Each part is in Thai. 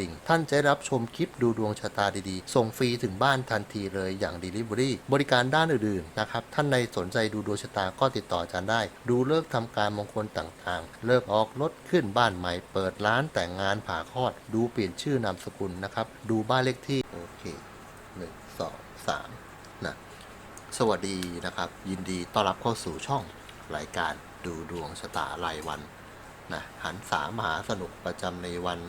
ดิ่ง ท่านจะรับชมคลิปดูดวงชะตาดีๆ ส่งฟรีถึงบ้านทันทีเลยอย่าง Delivery บริการด้านอื่นๆนะครับ ท่านในสนใจดูดวงชะตาก็ติดต่ออาจารย์ได้ ดูเลิกษ์ทำการมงคลต่างๆ เลิกออกรถขึ้นบ้านใหม่ เปิดร้านแต่งงานผ่าคลอด ดูเปลี่ยนชื่อนามสกุลนะครับ ดูบ้านเลขที่ โอเคหนึ่งสองสามนะสวัสดีนะครับ ยินดีต้อนรับเข้าสู่ช่องรายการดูดวงชะตารายวันนะหันสามหาสนุกประจำในวัน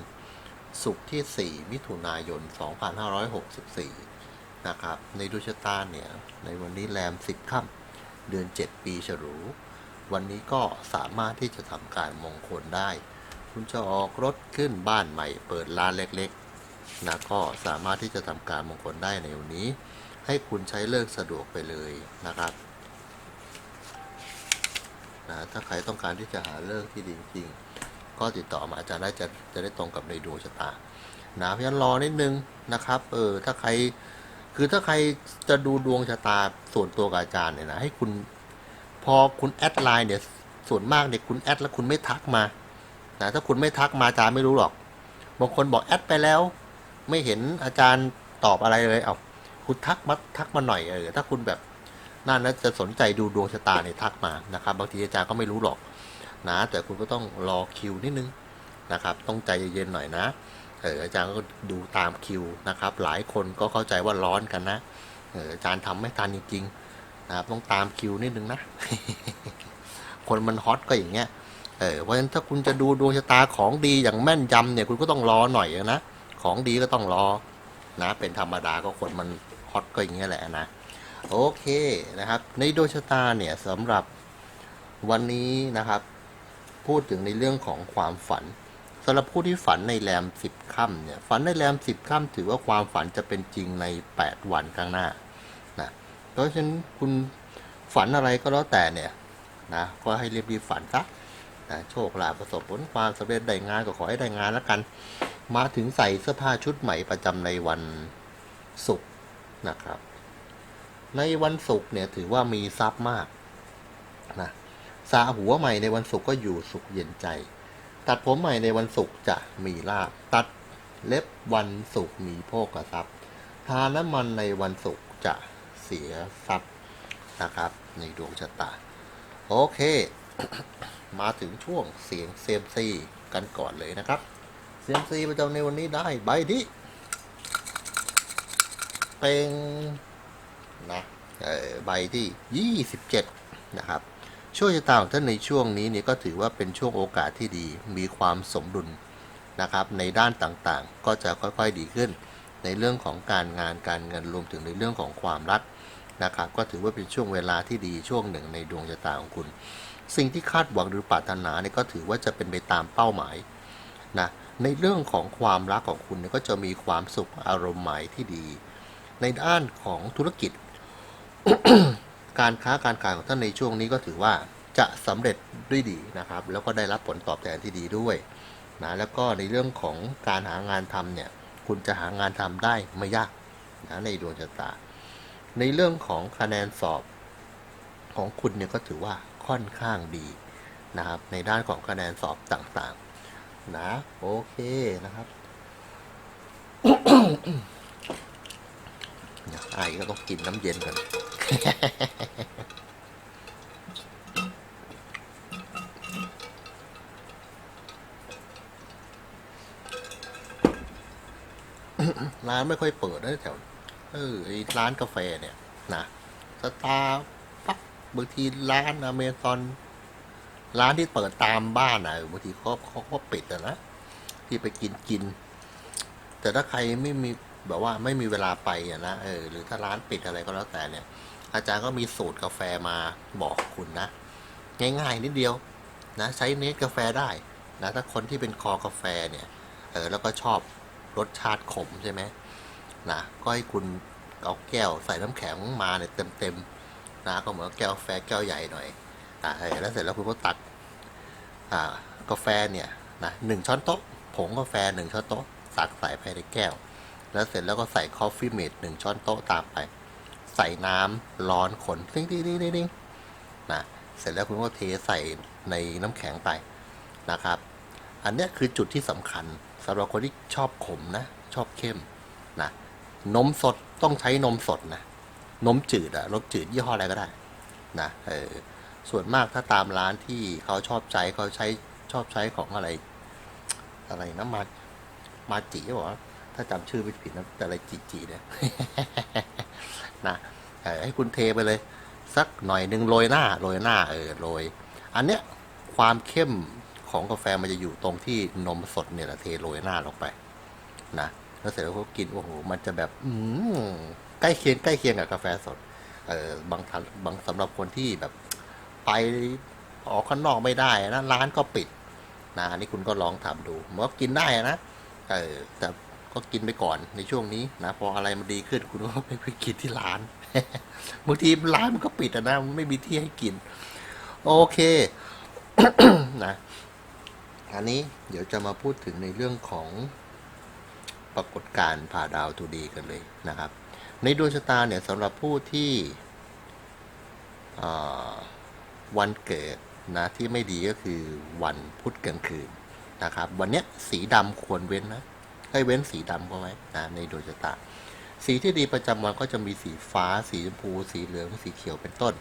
ศุกร์ที่ 4 มิถุนายน 2564 นะครับ ในดวงชะตาเนี่ย ในวันนี้แรม 10ค่ำเดือน 7 ปีฉลู วันนี้ก็สามารถที่จะทำการมงคลได้ คุณจะออกรถขึ้นบ้านใหม่ เปิดร้านเล็กๆ นะก็สามารถที่จะทำการมงคลได้ในวันนี้ ให้คุณใช้เลิกสะดวกไปเลยนะครับนะถ้าใครต้องการที่จะหาเลิกที่ดีจริงๆ ก็ติดต่อมาอาจารย์ได้จะจะได้ตรงกับในดวงชะตานะเพราะฉะนั้นรอนิดนึงนะครับเออถ้าใครคือถ้าใครจะดูดวงชะตาส่วนตัวกับอาจารย์เนี่ยนะให้คุณพอคุณแอดไลน์เนี่ยส่วนมากเนี่ยคุณแอดแล้วคุณไม่ทักมานะถ้าคุณไม่ทักมาอาจารย์ไม่รู้หรอกบางคนบอกแอดไปแล้ว ไม่เห็นอาจารย์ตอบอะไรเลยเอาคุณทักมาทักมาหน่อยเออถ้าคุณแบบนั่นนะจะสนใจดูดวงชะตาเนี่ยทักมานะครับบางทีอาจารย์ก็ไม่รู้หรอก นะ แต่คุณก็ต้องรอคิวนิดนึงนะครับ ต้องใจเย็นๆหน่อยนะเอออาจารย์ก็ดูตามคิวนะครับ หลายคนก็เข้าใจว่าร้อนกันนะเอออาจารย์ทำไม่ทันจริงๆนะครับต้องตามคิวนิดนึงนะ คนมันฮอตก็อย่างเงี้ยเออเพราะฉะนั้นถ้าคุณจะดูดวงชะตาของดีอย่างแม่นยำเนี่ยคุณก็ต้องรอหน่อยนะของดีก็ต้องรอนะ เป็นธรรมดาก็คนมันฮอตก็อย่างเงี้ยแหละนะโอเคนะครับ ในดวงชะตาเนี่ยสำหรับวันนี้นะครับ พูดถึงในเรื่องของความฝันสำหรับผู้ที่ฝันในแรมสิบค่ำเนี่ยฝันในแรมสิบค่ำถือว่าความฝันจะเป็นจริงในแปดวันข้างหน้านะเพราะฉะนั้นคุณฝันอะไรก็แล้วแต่เนี่ยนะก็ให้รีบๆฝันซะนะโชคลาภประสบผลความสำเร็จได้งานก็ขอให้ได้งานแล้วกัน มาถึงใส่เสื้อผ้าชุดใหม่ประจำในวันศุกร์นะครับ ในวันศุกร์เนี่ยถือว่ามีทรัพย์มากนะ สาหัวใหม่ในวันศุกร์ก็อยู่สุขเย็นใจ ตัดผมใหม่ในวันศุกร์จะมีลาบตัดเล็บวันศุกร์มีโภคทรัพย์ทานน้ำมันในวันศุกร์จะเสียทรัพย์นะครับ ในดวงชะตา โอเค มาถึงช่วงเสียงเซมซีกันก่อนเลยนะครับเซมซีประจำในวันนี้ได้ใบที่เป็นนะเอ่อใบที่ 27 นะครับ ช่วงชะตาของท่านในช่วงนี้เนี่ยก็ถือว่าเป็นช่วงโอกาสที่ดี มีความสมดุลนะครับ ในด้านต่างๆ ก็จะค่อยๆดีขึ้น ในเรื่องของการงานการเงินรวมถึงในเรื่องของความรักนะครับ ก็ถือว่าเป็นช่วงเวลาที่ดีช่วงหนึ่งในดวงชะตาของคุณ สิ่งที่คาดหวังหรือปรารถนาเนี่ยก็ถือว่าจะเป็นไปตามเป้าหมายนะ ในเรื่องของความรักของคุณเนี่ยก็จะมีความสุขอารมณ์หมายที่ดี ในด้านของธุรกิจ การค้าการขายของท่านในช่วงนี้ก็ถือว่าจะสำเร็จด้วยดีนะครับ แล้วก็ได้รับผลตอบแทนที่ดีด้วยนะแล้วก็ในเรื่องของการหางานทำเนี่ยคุณจะหางานทำได้ไม่ยากนะในดวงชะตา ในเรื่องของคะแนนสอบของคุณเนี่ยก็ถือว่าค่อนข้างดีนะครับ ในด้านของคะแนนสอบต่างๆ นะโอเคนะครับไอ้ก็ต้องกินน้ำเย็นกัน ร้านไม่ค่อยเปิดนะแถว เออร้านกาแฟเนี่ย นะสตาร์ปักบางทีร้านอเมซอน ร้านที่เปิดตามบ้านอะบางทีเขาเขาก็ปิดอะนะที่ไปกินกิน แต่ถ้าใครไม่มีแบบว่าไม่มีเวลาไปอะนะเออหรือถ้าร้านปิดอะไรก็แล้วแต่เนี่ย อาจารย์ก็มีสูตรกาแฟมาบอกคุณนะ ง่ายๆนิดเดียวนะใช้เนสกาแฟได้นะถ้าคนที่เป็นคอกาแฟเนี่ยเออแล้วก็ชอบรสชาติขมใช่ไหมนะก็ให้คุณเอาแก้วใส่น้ำแข็งมาเนี่ยเต็มๆนะก็เหมือนแก้วกาแฟแก้วใหญ่หน่อยอ่าแล้วเสร็จแล้วคุณก็ตักอ่ากาแฟเนี่ยนะหนึ่งช้อนโต๊ะผงกาแฟหนึ่งช้อนโต๊ะตักใส่ไปในแก้ว แล้วเสร็จแล้วก็ใส่คอฟฟี่เมดหนึ่งช้อนโต๊ะตามไป ใส่น้ำร้อนขนติ้งติ้งติ้งติ้งนะเสร็จแล้วคุณก็เทใส่ในน้ำแข็งไปนะครับ อันนี้คือจุดที่สำคัญสำหรับคนที่ชอบขมนะ ชอบเข้มนะนมสดต้องใช้นมสดนะนมจืดอะรสจืดยี่ห้ออะไรก็ได้นะเออส่วนมากถ้าตามร้านที่เขาชอบใช้เขาใช้ชอบใช้ของอะไร อะไรนะมามาจิบอกว่า ถ้าจำชื่อไม่ผิดนะแต่อะไรจิจิเนี่ยนะให้คุณเทไปเลย สักหน่อยหนึ่งโรยหน้าโรยหน้าเออโรย อันเนี้ยความเข้มของกาแฟมันจะอยู่ตรงที่นมสดเนี่ยแหละเทโรยหน้าลงไป นะแล้วเสร็จแล้วก็กินโอ้โหมันจะแบบ อืมใกล้เคียงใกล้เคียงกับกาแฟสด เออบางท่านบางสำหรับคนที่แบบ ไปออกข้างนอกไม่ได้นะร้านก็ปิดนะอันนี้คุณก็ลองทำดูมันก็กินได้นะเออแต่ ก็กินไปก่อนในช่วงนี้นะพออะไรมันดีขึ้นคุณก็ไปไปกินที่ร้านบางทีร้านมันก็ปิดนะมันไม่มีที่ให้กิน โอเคนะอันนี้เดี๋ยวจะมาพูดถึงในเรื่องของปรากฏการณ์ผ่าดาวทูดีกันเลยนะครับ ในดวงชะตาเนี่ยสำหรับผู้ที่วันเกิดนะที่ไม่ดีก็คือวันพุธกลางคืนนะครับ วันเนี้ยสีดำควรเว้นนะ ให้เว้นสีดำก็ไว้นะในดวงชะตา สีที่ดีประจำวันก็จะมีสีฟ้า สีชมพู สีเหลือง สีเขียวเป็นต้น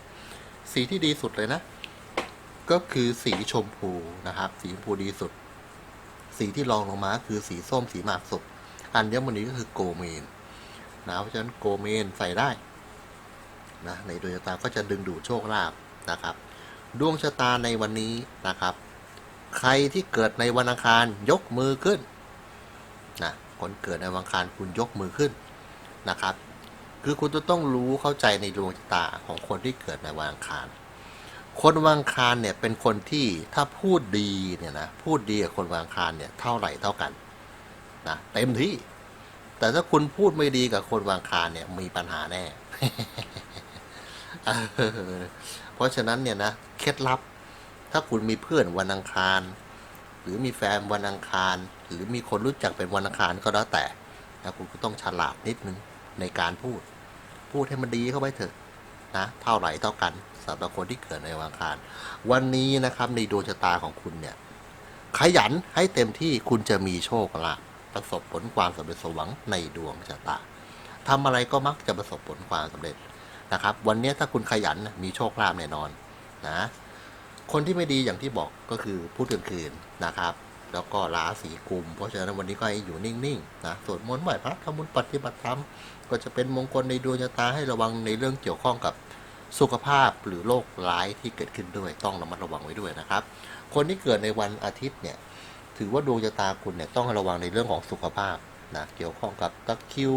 สีที่ดีสุดเลยนะ ก็คือสีชมพูนะครับ สีชมพูดีสุด สีที่รองลงมาคือสีส้ม สีหมากสุก อัญมณีก็คือโกเมนนะ เพราะฉะนั้นโกเมนใส่ได้นะ ในดวงชะตาก็จะดึงดูดโชคลาภนะครับ ดวงชะตาในวันนี้นะครับ ใครที่เกิดในวันอังคารยกมือขึ้น นะคนเกิดในวังคารคุณยกมือขึ้นนะครับ คือคุณจะต้องรู้เข้าใจในดวงตาของคนที่เกิดในวังคาร คนวังคารเนี่ยเป็นคนที่ถ้าพูดดีเนี่ยนะพูดดีกับคนวังคารเนี่ยเท่าไหร่เท่ากันนะเต็มที่ แต่ถ้าคุณพูดไม่ดีกับคนวังคารเนี่ยมีปัญหาแน่ เพราะฉะนั้นเนี่ยนะเคล็ดลับถ้าคุณมีเพื่อนวันอังคาร หรือมีแฟนวันอังคาร หรือมีคนรู้จักเป็นวันอังคารก็แล้วแต่นะคุณก็ต้องฉลาดนิดนึงในการพูด พูดให้มันดีเข้าไปเถอะนะเท่าไหร่เท่ากันสำหรับคนที่เกิดในวันอังคาร วันนี้นะครับในดวงชะตาของคุณเนี่ยขยันให้เต็มที่คุณจะมีโชคลาภประสบผลความสำเร็จสมหวังในดวงชะตาทำอะไรก็มักจะประสบผลความสำเร็จนะครับ วันนี้ถ้าคุณขยันมีโชคลาภแน่นอนนะคนที่ไม่ดีอย่างที่บอกก็คือพูดกลางคืนนะครับ แล้วก็ราศีกุม เพราะฉะนั้นวันนี้ก็ให้อยู่นิ่งๆนะสวดมนต์ไหว้พระทำบุญปฏิบัติธรรมก็จะเป็นมงคลในดวงชะตาให้ระวังในเรื่องเกี่ยวข้องกับสุขภาพหรือโรคร้ายที่เกิดขึ้นด้วยต้องระมัดระวังไว้ด้วยนะครับ คนที่เกิดในวันอาทิตย์เนี่ยถือว่าดวงชะตาคุณเนี่ยต้องระวังในเรื่องของสุขภาพนะเกี่ยวข้องกับตะคิว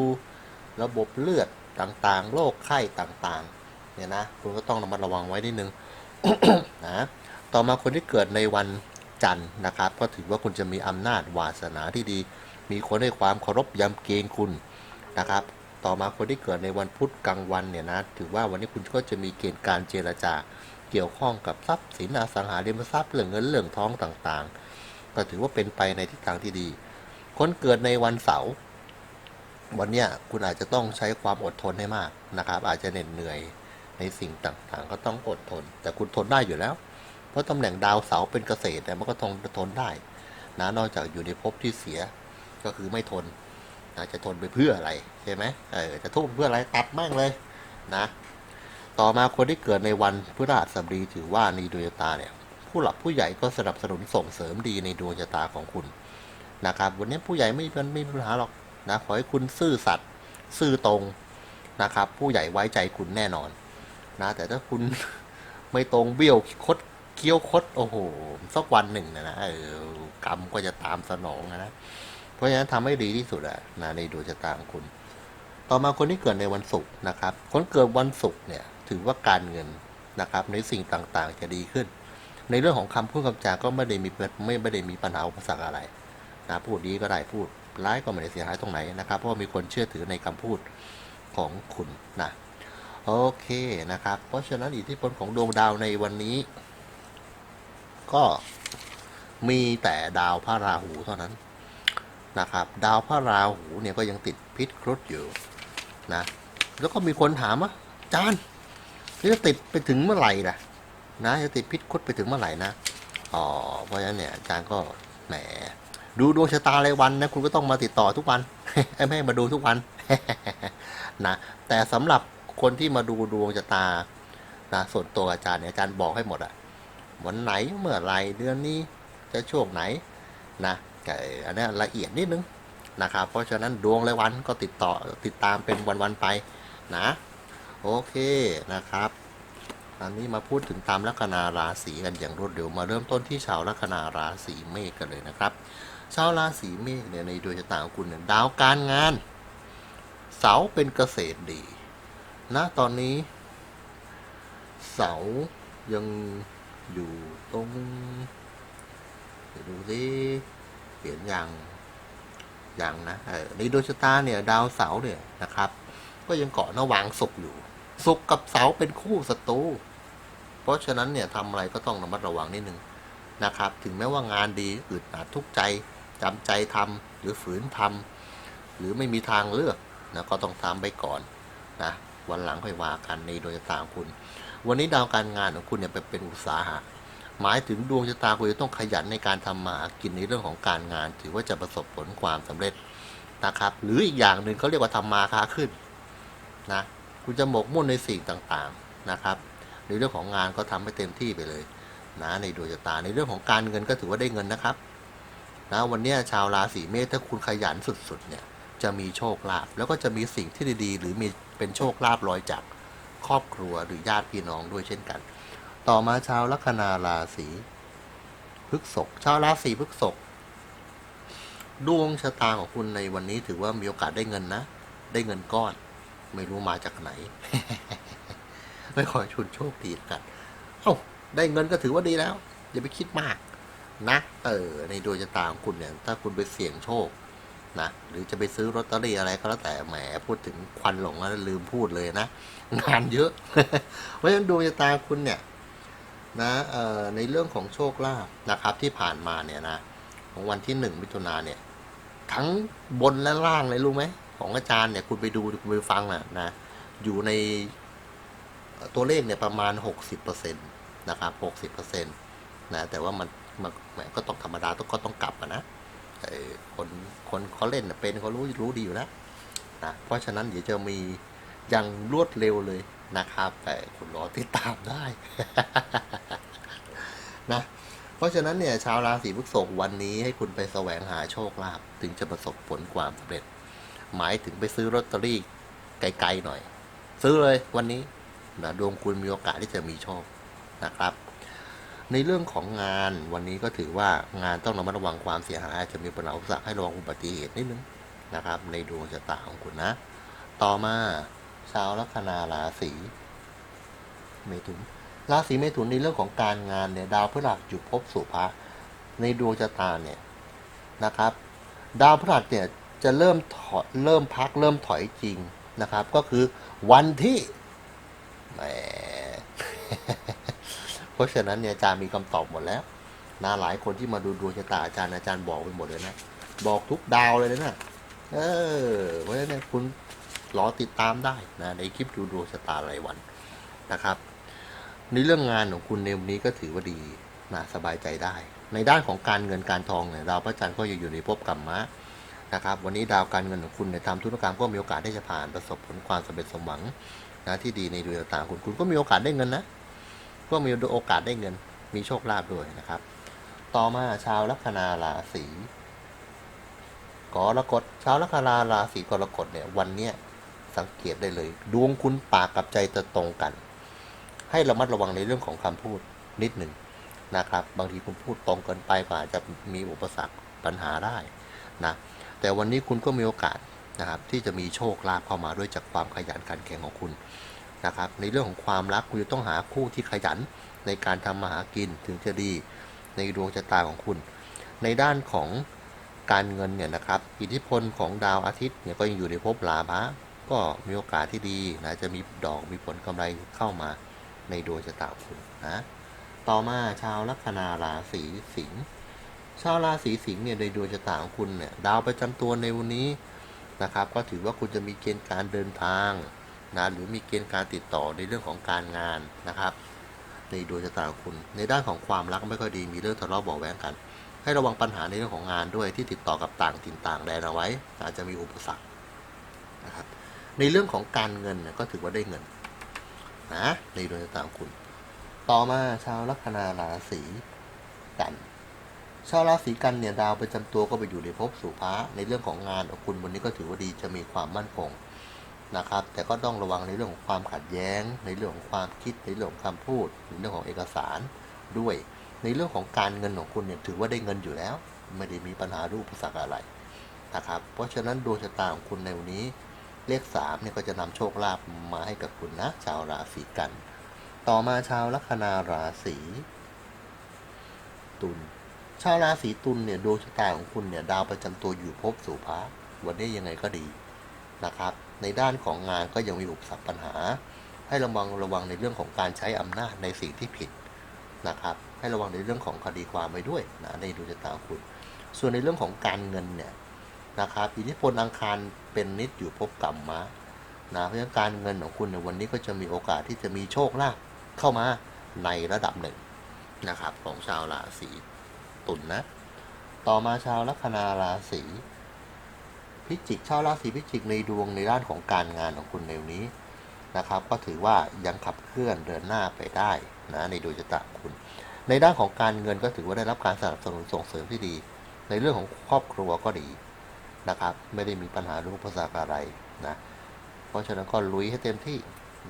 ระบบเลือดต่างๆ โรคไข้ต่างๆเนี่ยนะคุณก็ต้องระมัดระวังไว้นิดนึงนะต่อมาคนที่เกิดในวัน จันทร์นะครับ ก็ถือว่าคุณจะมีอำนาจวาสนาที่ดี มีคนให้ความเคารพยำเกรงคุณนะครับ ต่อมาคนที่เกิดในวันพุธกลางวันเนี่ยนะถือว่าวันนี้คุณก็จะมีเกณฑ์การเจรจาเกี่ยวข้องกับทรัพย์สินอสังหาริมทรัพย์เรื่องเงินเรื่องทองต่างๆ ก็ถือว่าเป็นไปในทิศทางที่ดี คนเกิดในวันเสาร์วันเนี้ยคุณอาจจะต้องใช้ความอดทนให้มากนะครับ อาจจะเหน็ดเหนื่อยในสิ่งต่างๆ ก็ต้องอดทน แต่คุณทนได้อยู่แล้ว เพราะตำแหน่งดาวเสาร์เป็นเกษตรแต่มันก็ทนทนได้นะนอกจากอยู่ในภพที่เสียก็คือไม่ทนนะจะทนไปเพื่ออะไรใช่ไหมเออจะทุบเพื่ออะไรตัดแม่งเลยนะต่อมาคนที่เกิดในวันพฤหัสบดีถือว่าในดวงชะตาเนี่ยผู้หลักผู้ใหญ่ก็สนับสนุนส่งเสริมดีในดวงชะตาของคุณนะครับวันนี้ผู้ใหญ่ไม่เป็นไม่มีปัญหาหรอกนะขอให้คุณซื่อสัตย์ซื่อตรงนะครับ ผู้ใหญ่ไว้ใจคุณแน่นอนนะแต่ถ้าคุณไม่ตรงเบี้ยวคด เคี้ยวคดโอ้โหสักวันหนึ่งนะนะเออกรรมก็จะตามสนองนะเพราะฉะนั้นทำให้ดีที่สุดอะนะในดวงชะตาของคุณ ต่อมาคนที่เกิดในวันศุกร์นะครับ คนเกิดวันศุกร์เนี่ย ถือว่าการเงินนะครับ ในสิ่งต่างๆจะดีขึ้น ในเรื่องของคำพูดคำจาก็ไม่ได้มีไม่ไม่ได้มีปัญหาอุปสรรคอะไรนะพูดดีก็ได้พูดร้ายก็ไม่ได้เสียหายตรงไหนนะครับ เพราะมีคนเชื่อถือในคำพูดของคุณนะโอเคนะครับ เพราะฉะนั้นอิทธิพลของดวงดาวในวันนี้ ก็มีแต่ดาวพระราหูเท่านั้นนะครับ ดาวพระราหูเนี่ยก็ยังติดพิษครุฑอยู่นะแล้วก็มีคนถามว่าอาจารย์จะติดไปถึงเมื่อไหร่ล่ะนะจะติดพิษครุฑไปถึงเมื่อไหร่นะอ๋อเพราะฉะนั้นเนี่ยอาจารย์ก็แหมดูดวงชะตารายวันนะคุณก็ต้องมาติดต่อทุกวันไม่ให้มาดูทุกวันนะแต่สำหรับคนที่มาดูดวงชะตานะส่วนตัวอาจารย์เนี่ยอาจารย์บอกให้หมดอะ วันไหนเมื่อไรเดือนนี้จะช่วงไหนนะแต่อันนี้ละเอียดนิดนึงนะครับเพราะฉะนั้นดวงรายวันก็ติดต่อติดตามเป็นวันๆไปนะโอเคนะครับอันนี้มาพูดถึงตามลัคนาราศีกันอย่างรวดเร็วมาเริ่มต้นที่ชาวลัคนาราศีเมษกันเลยนะครับ ชาวราศีเมษเนี่ยในดวงชะตาของคุณเนี่ยดาวการงาน เสาเป็นเกษตรดีนะตอนนี้ เสายัง อยู่ตรงเดี๋ยวดูสิเปลี่ยนอยังอยังนะเออในดวงชะตาเนี่ย ดาวเสาเนี่ยนะครับ ก็ยังเกาะระวางศุกร์อยู่ศุกร์กับเสาเป็นคู่ศัตรูเพราะฉะนั้นเนี่ยทำอะไรก็ต้องระมัดระวังนิดนึงนะครับ ถึงแม้ว่างานดีอึดอัดทุกใจจำใจทำหรือฝืนทำหรือไม่มีทางเลือกนะก็ต้องทำไปก่อนนะวันหลังค่อยว่ากันในดวงชะตาคุณ วันนี้ดาวการงานของคุณเนี่ยเป็นอุตสาหะหมายถึงดวงชะตาคุณจะต้องขยันในการทำมาหากินในเรื่องของการงาน ถือว่าจะประสบผลความสำเร็จนะครับ หรืออีกอย่างหนึ่งเขาเรียกว่าทำมาค้าขึ้นนะคุณจะหมกมุ่นในสิ่งต่างๆนะครับ ในเรื่องของงานก็ทำให้เต็มที่ไปเลยนะในดวงชะตาในเรื่องของการเงินก็ถือว่าได้เงินนะครับนะวันนี้ชาวราศีเมษถ้าคุณขยันสุดๆเนี่ยจะมีโชคลาภแล้วก็จะมีสิ่งที่ดีๆ หรือมีเป็นโชคลาภลอยจาก ครอบครัวหรือญาติพี่น้องด้วยเช่นกัน ต่อมาชาวลัคนาราศีพฤษภชาวราศีพฤษภดวงชะตาของคุณในวันนี้ถือว่ามีโอกาสได้เงินนะ ได้เงินก้อน ไม่รู้มาจากไหน ไม่ขอชุนโชคดีกัน เอ้า ได้เงินก็ถือว่าดีแล้ว อย่าไปคิดมาก นะ เออ ในดวงชะตาของคุณเนี่ย ถ้าคุณไปเสี่ยงโชค นะหรือจะไปซื้อลอตเตอรี่อะไรก็แล้วแต่แหมพูดถึงควันหลงแล้วลืมพูดเลยนะงานเยอะ เพราะฉะนั้นดวงชะตาคุณเนี่ยนะในเรื่องของโชคลาภนะครับที่ผ่านมาเนี่ยนะของวันที่หนึ่งมิถุนาเนี่ย ทั้งบนและล่างเลยรู้ไหมของอาจารย์เนี่ยคุณไปดูคุณไปฟังนะนะอยู่ในตัวเลขเนี่ยประมาณ 60%นะครับ 60%นะแต่ว่ามันมันแหมก็ต้องธรรมดาต้องก็ต้องกลับนะ คนคนเขาเล่นเป็นเขารู้รู้ดีอยู่แล้วนะเพราะฉะนั้นเดี๋ยวจะมีอย่างรวดเร็วเลยนะครับ แต่คุณรอติดตามได้นะเพราะฉะนั้นเนี่ยชาวราศีพฤษภวันนี้ให้คุณไปแสวงหาโชคลาภถึงจะประสบผลความสำเร็จ หมายถึงไปซื้อลอตเตอรี่ไกลๆหน่อย ซื้อเลยวันนี้นะดวงคุณมีโอกาสที่จะมีโชคนะครับ ในเรื่องของงานวันนี้ก็ถือว่างานต้องระมัดระวังความเสียหายอาจจะมีปัญหาอุปสรรคให้ระวังอุบัติเหตุนิดนึงนะครับ ในดวงชะตาของคุณนะ ต่อมาชาวลัคนาราศีเมถุนราศีเมถุนในเรื่องของการงานเนี่ยดาวพฤหัสอยู่ภพสุภะในดวงชะตาเนี่ยนะครับ ดาวพฤหัสเนี่ยจะเริ่มถอยเริ่มพักเริ่มถอยจริงนะครับ ก็คือวันที่แหม เพราะฉะนั้นเนี่ยอาจารย์มีคำตอบหมดแล้วนะหลายคนที่มาดูดวงชะตาอาจารย์อาจารย์บอกไปหมดเลยนะ บอกทุกดาวเลยนะเออเพราะฉะนั้นนี่ยคุณรอติดตามได้นะในคลิปดูดวงชะตารายวันนะครับในเรื่องงานของคุณในวันนี้ก็ถือว่าดีนะสบายใจได้ ในด้านของการเงินการทองเนี่ยดาวพระจันทร์ก็ยังอยู่ในภพกรรมะนะครับ วันนี้ดาวการเงินของคุณในยทำธุรกรรมก็มีโอกาสที่จะผ่านประสบผลความสำเร็จสมหวังนะที่ดีในดวงชะตาคุณคุณก็มีโอกาสได้เงินนะ ก็มีโอกาสได้เงิน มีโชคลาภด้วยนะครับ ต่อมาชาวลัคนาราศีกรกฎชาวลัคนาราศีกรกฎเนี่ยวันเนี้ยสังเกตได้เลย ดวงคุณปากกับใจจะตรงกัน ให้ระมัดระวังในเรื่องของคำพูดนิดหนึ่งนะครับ บางทีคุณพูดตรงเกินไปก็อาจจะมีอุปสรรคปัญหาได้นะแต่วันนี้คุณก็มีโอกาสนะครับที่จะมีโชคลาภเข้ามาด้วยจากความขยันขันแข็งของคุณ นะครับ ในเรื่องของความรักคุณจะต้องหาคู่ที่ขยันในการทำมาหากินถึงจะดีในดวงชะตาของคุณ ในด้านของการเงินเนี่ยนะครับ อิทธิพลของดาวอาทิตย์เนี่ยก็ยังอยู่ในภพลาภะก็มีโอกาสที่ดีนะจะมีดอกมีผลกำไรเข้ามาในดวงชะตาคุณนะต่อมาชาวลัคนาราศีสิงห์ชาวราศีสิงห์เนี่ยในดวงชะตาของคุณเนี่ยดาวประจำตัวในวันนี้นะครับ ก็ถือว่าคุณจะมีเกณฑ์การเดินทาง นะหรือมีเกณฑ์การติดต่อในเรื่องของการงานนะครับในดวงชะตาขคุณ ในด้านของความรักไม่ค่อยดีมีเรื่องทะเลาะเบาแหวงกัน ให้ระวังปัญหาในเรื่องของงานด้วยที่ติดต่อกับต่างถิ่นต่างแดนเอาไว้ อาจจะมีอุปสรรคนะครับในเรื่องของการเงินก็ถือว่าได้เงินนะในดวงชะตาขคุณ ต่อมาชาวลัคนาราศีกันชาวราศีกันเนี่ยดาวประจำตัวก็ไปอยู่ในภพสุภาในเรื่องของงานของคุณวันนี้ก็ถือว่าดีจะมีความมั่นคง นะครับ แต่ก็ต้องระวังในเรื่องของความขัดแย้ง ในเรื่องของความคิดในเรื่องของคำพูดในเรื่องของเอกสารด้วย ในเรื่องของการเงินของคุณเนี่ยถือว่าได้เงินอยู่แล้ว ไม่ได้มีปัญหารูปสรรคอะไรนะครับ เพราะฉะนั้นดวงชะตาของคุณในวันนี้เลข3เนี่ยก็จะนำโชคลาภมาให้กับคุณนะชาวราศีกัน ต่อมาชาวลัคนาราศีตุลชาวราศีตุลเนี่ยดวงชะตาของคุณเนี่ยดาวประจำตัวอยู่ภพสุภาวันนี้ยังไงก็ดีนะครับ ในด้านของงานก็ยังมีอุปสรรคปัญหา ให้ระวังระวังในเรื่องของการใช้อำนาจในสิ่งที่ผิดนะครับให้ระวังในเรื่องของคดีความไปด้วยนะในดวงชะตาคุณ ส่วนในเรื่องของการเงินเนี่ยนะครับอิทธิพลอังคารเป็นนิดอยู่พบกรรมมานะเพราะฉการเงินของคุณในวันนี้ก็จะมีโอกาสที่จะมีโชคลาภเข้ามาในระดับหนึ่งนะครับของชาวราศีตุลนนะ ต่อมาชาวลัคนาราศี พิจิกชาวราศีพิจิกในดวงในด้านของการงานของคุณในวันนี้นะครับ ก็ถือว่ายังขับเคลื่อนเดินหน้าไปได้นะในดวงชะตาคุณ ในด้านของการเงินก็ถือว่าได้รับการสนับสนุนส่งเสริมที่ดี ในเรื่องของครอบครัวก็ดีนะครับ ไม่ได้มีปัญหาเรื่องภาษาอะไรนะเพราะฉะนั้นก็ลุยให้เต็มที่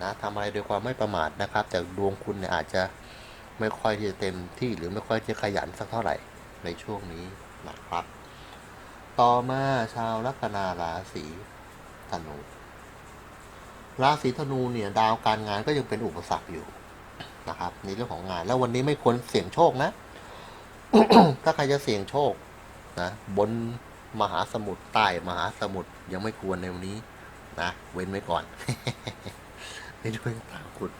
นะทำอะไรโดยความไม่ประมาทนะครับ แต่ดวงคุณเนี่ยอาจจะไม่ค่อยจะเต็มที่หรือไม่ค่อยจะขยันสักเท่าไหร่ในช่วงนี้นะครับ ต่อมาชาวลัคนาราศีธนู ราศีธนูเนี่ยดาวการงานก็ยังเป็นอุปสรรคอยู่นะครับในเรื่องของงาน แล้ววันนี้ไม่ควรเสี่ยงโชคนะ ถ้าใครจะเสี่ยงโชคนะบนมหาสมุทรใต้มหาสมุทรยังไม่ควรในวันนี้นะเว้นไว้ก่อนในดวงตาคุณ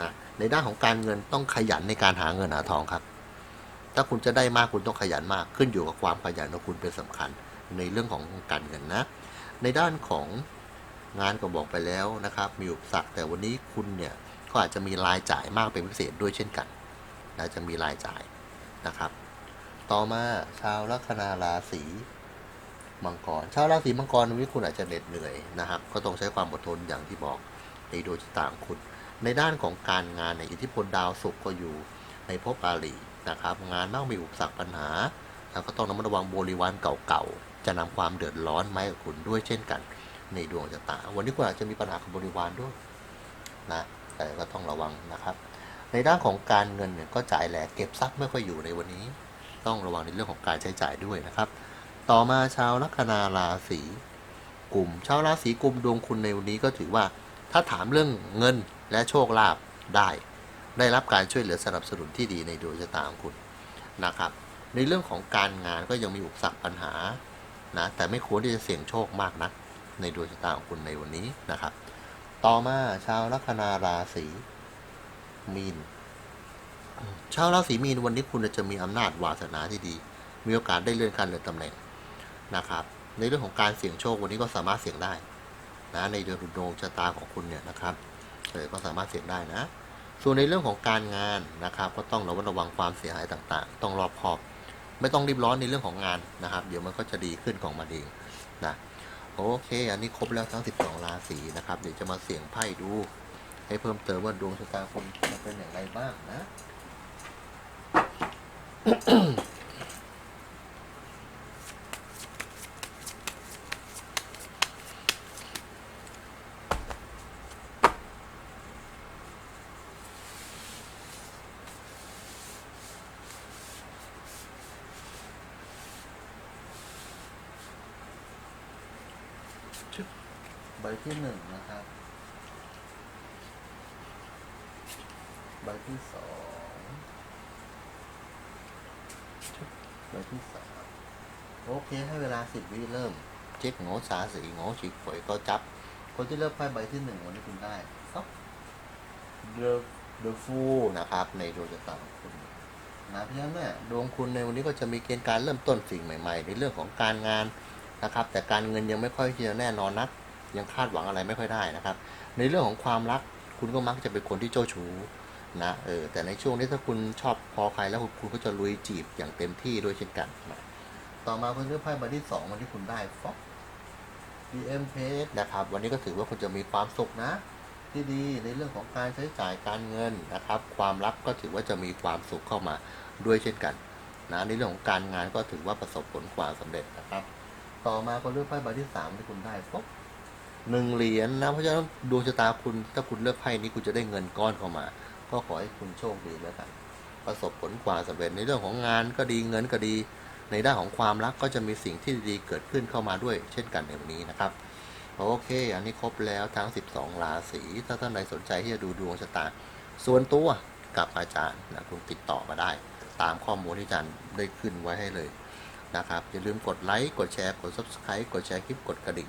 นะในด้านของการเงินต้องขยันในการหาเงินหาทองครับ ถ้าคุณจะได้มากคุณต้องขยันมาก ขึ้นอยู่กับความขยันของคุณเป็นสำคัญในเรื่องของการเงินนะ ในด้านของงานก็บอกไปแล้วนะครับ มีอุปสรรคแต่วันนี้คุณเนี่ยก็อาจจะมีรายจ่ายมากเป็นพิเศษด้วยเช่นกันอาจะมีรายจ่ายนะครับ ต่อมาชาวลัคนาราศีมังกร ชาวราศีมังกรวันนี้คุณอาจจะเหน็ดเหนื่อยนะครับ ก็ต้องใช้ความอดทนอย่างที่บอกในดวงชะตาของคุณ ในด้านของการงานในอิทธิพลดาวศุกร์ก็อยู่ในภพอาลี นะครับ งานต้องมีอุปสรรคปัญหา แล้วก็ต้องระมัดระวังบริวารเก่าๆ จะนำความเดือดร้อนมาให้กับคุณด้วยเช่นกัน ในดวงชะตา วันนี้คุณอาจจะมีปัญหากับบริวารด้วยนะ แต่ก็ต้องระวังนะครับ ในด้านของการเงินเนี่ยก็จ่ายแหลกเก็บซักไม่ค่อยอยู่ในวันนี้ ต้องระวังในเรื่องของการใช้จ่ายด้วยนะครับ ต่อมาชาวลัคนาราศีกลุ่ม ชาวราศีกลุ่มดวงคุณในวันนี้ก็ถือว่า ถ้าถามเรื่องเงินและโชคลาภได้ ได้รับการช่วยเหลือสนับสนุนที่ดีในดวงชะตาของคุณนะครับ ในเรื่องของการงานก็ยังมีอุปสรรคปัญหานะแต่ไม่ควรที่จะเสี่ยงโชคมากนะัก ในดวงชะตาของคุณในวันนี้นะครับ ต่อมาชาวลัคนาราศีมีนชาวราศีมีนวันนี้คุณจะมีอำนาจวาสนาที่ดี มีโอกาสได้เลื่อนขั้นเลื่อนตำแหน่งนะครับ ในเรื่องของการเสี่ยงโชควันนี้ก็สามารถเสี่ยงได้นะในเดือนดวงชะตาของคุณเนี่ยนะครับเออก็สามารถเสี่ยงได้นะ ส่วนในเรื่องของการงานนะครับ ก็ต้องระมัดระวังความเสียหายต่างๆ ต้องรอบคอบ ไม่ต้องรีบร้อนในเรื่องของงานนะครับ เดี๋ยวมันก็จะดีขึ้นของมันเองนะโอเค อันนี้ครบแล้วทั้ง 12 ราศีนะครับ เดี๋ยวจะมาเสี่ยงไพ่ดู ให้เพิ่มเติมว่าดวงชะตาคนจะเป็นอย่างไรบ้างนะ ที่หนึ่งนะครับ ใบที่สองใบที่สามโอเค ให้เวลาสิบวิเริ่ม เช็คโง่สาสีโง่ฉีกฝอยก็จับ คนที่เริ่มไพ่ใบที่หนึ่งวันนี้คุณได้ซับเดอะเดอะฟูนะครับ ในดวงชะตาของคุณนะเพียงฉเนี่ยดวงคุณในวันนี้ก็จะมีเกณฑ์การเริ่มต้นสิ่งใหม่ ๆ ในเรื่องของการงานนะครับ แต่การเงินยังไม่ค่อยเชื่อแน่นอนนัก ยังคาดหวังอะไรไม่ค่อยได้นะครับ ในเรื่องของความรักคุณก็มักจะเป็นคนที่เจ้าชู้นะเออแต่ในช่วงนี้ถ้าคุณชอบพอใครแล้วคุณก็จะลุยจีบอย่างเต็มที่ด้วยเช่นกันนะต่อมาคุณเลือกไพ่ใบที่สองวันที่คุณได้ฟ็อก PM p a g นะครับ วันนี้ก็ถือว่าคุณจะมีความสุขนะ ที่ดีในเรื่องของการใช้จ่ายการเงินนะครับ ความรักก็ถือว่าจะมีความสุขเข้ามาด้วยเช่นกันนะในเรื่องของการงานก็ถือว่าประสบผลความสำเร็จนะครับ ต่อมาก็เลือกไพ่ใบที่สามที่คุณได้ฟ็อก หนึ่งเหรียญนะเพราะฉะนั้นดวงชะตาคุณถ้าคุณเลือกไพ่นี้คุณจะได้เงินก้อนเข้ามา ก็ขอให้คุณโชคดีแล้วกัน ประสบผลความสำเร็จในเรื่องของงานก็ดีเงินก็ดี ในด้านของความรักก็จะมีสิ่งที่ดีเกิดขึ้นเข้ามาด้วย เช่นกันในวันนี้นะครับโอเค อันนี้ครบแล้วทั้ง 12 ราศีถ้าท่านใดสนใจที่จะดูดวงชะตา ส่วนตัวกับอาจารย์นะคุณติดต่อมาได้ ตามข้อมูลที่อาจารย์ได้ขึ้นไว้ให้เลยนะครับอย่าลืมกดไลค์กดแชร์กด subscribe กดแชร์คลิปกดกระดิ่ง